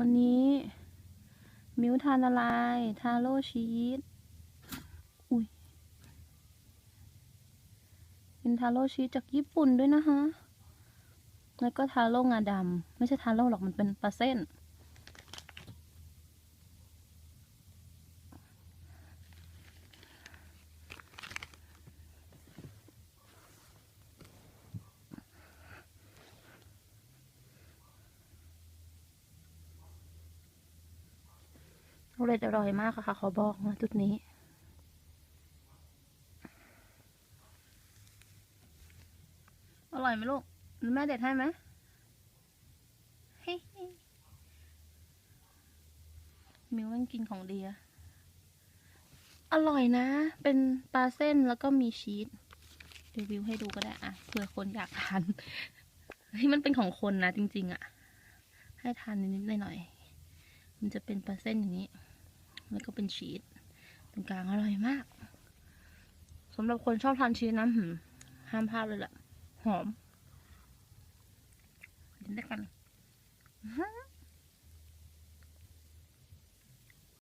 วันนี้ มิวทานอะไร ทาโร่ชีสอุ้ยเป็นทาโร่ชีสจากญี่ปุ่นด้วยนะคะแล้วก็ทาโร่งาดำไม่ใช่ทาโร่หรอกมันเป็นปลาเส้น อร่อยอร่อยมากอะค่ะ ขอบอกนะจุดนี้ อร่อยไหมลูกแม่เด็ดให้ไหมเฮ้ยมิวมันกินของดีอะอร่อยนะ เป็นปลาเส้นแล้วก็มีชีสรีวิวให้ดูก็ได้อะเผื่อคนอยากทานเฮ้ยมันเป็นของคนนะจริง ๆอะให้ทานนิดๆหน่อยๆ มันจะเป็นปลาเส้นอย่างนี้ แล้วก็เป็นชีสตรงกลางอร่อยมากสำหรับคนชอบทานชีสนะห้ามพลาดเลยแหละหอมกินด้วยกัน